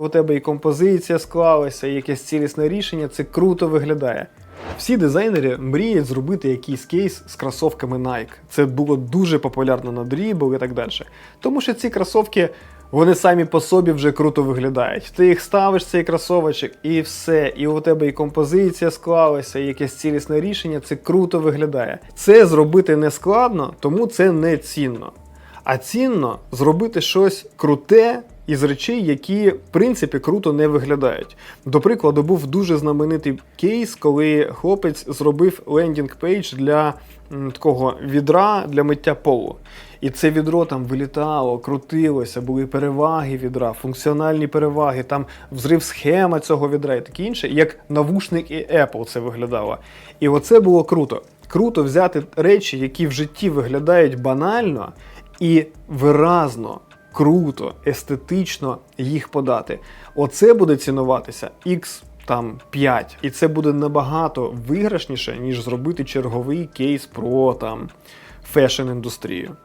у тебе і композиція склалася, і якесь цілісне рішення, це круто виглядає. Всі дизайнери мріють зробити якийсь кейс з кросовками Nike. Це було дуже популярно на Dribble і так далі. Тому що ці кросовки, вони самі по собі вже круто виглядають. Ти їх ставиш, цей кросовочок, і все. І у тебе і композиція склалася, і якесь цілісне рішення, це круто виглядає. Це зробити не складно, тому це не цінно. А цінно зробити щось круте із речей, які в принципі круто не виглядають. До прикладу, був дуже знаменитий кейс, коли хлопець зробив лендінг пейдж для такого відра для миття полу. І це відро там вилітало, крутилося, були переваги відра, функціональні переваги, там взрив схема цього відра і таке інше, як навушник і Apple це виглядало. І оце було круто. Круто взяти речі, які в житті виглядають банально, і виразно, круто, естетично їх подати. Оце буде цінуватися X там 5. І це буде набагато виграшніше, ніж зробити черговий кейс про там фешн індустрію.